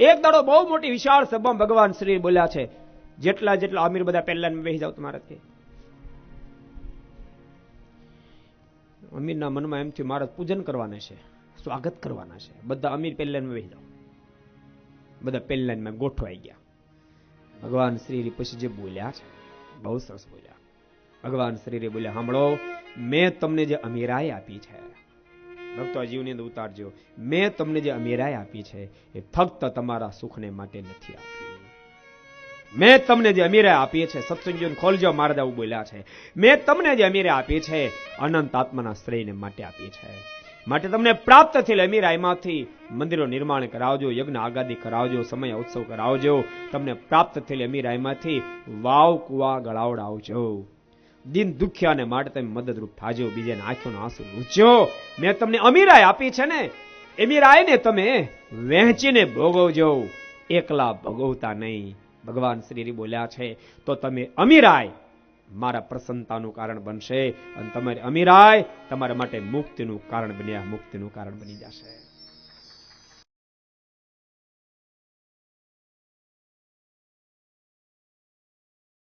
એક દાડો બહુ મોટી વિશાળ સભામાં ભગવાન શ્રી બોલ્યા છે, જેટલા જેટલા અમીર બધા પહેલા બેસી જાવ તમારાથી. અમીરના મનમાં એમથી થયું પૂજન કરવાના છે, સ્વાગત કરવાના છે. બધા અમીર પહેલા બેસી જાવ બધા પહેલા ગોઠવાઈ ગયા. ભગવાન શ્રી પછી જે બોલ્યા છે, બહુ સરસ બોલ્યા. ભગવાન શ્રી બોલ્યા, સાંભળો, મેં તમને જે અમીરાઈ આપી છે ભક્તો જીવની અંદર ઉતારજો. મેં તમને જે અમીરાઈ આપી છે, એ ફક્ત તમારા સુખને માટે નથી આપી. મેં તમને જે અમીરાઈ આપી છે, સત્સંગીઓને ખોલજો, મારા આવું બોલ્યા છે. મેં તમને જે અમીરાઈ આપી છે, અનંત આત્માના શ્રેયને માટે આપી છે. માટે તમને પ્રાપ્ત થયેલ અમીરાયમાંથી મંદિરો નિર્માણ કરાવજો, યજ્ઞ આગાદી કરાવજો, સમય ઉત્સવ કરાવજો. તમને પ્રાપ્ત થયેલ અમીરાયમાંથી વાવ કુવા ગળાવડાવજો. દિન દુખ્યાને માટે તમે મદદરૂપ થાજો, બીજાને આંખોનો આંસુ લૂચ્યો મેં તમને અમીરાય આપી છે ને અમીરાયને તમે વહેંચીને ભોગવજો. એકલા ભોગવતા નહીં. ભગવાન શ્રી બોલ્યા છે, તો તમે અમીરાય મારા પ્રસન્નતાનું કારણ બનશે અને તમારી અમીરાય તમારા માટે મુક્તિનું કારણ બન્યા, મુક્તિનું કારણ બની જશે.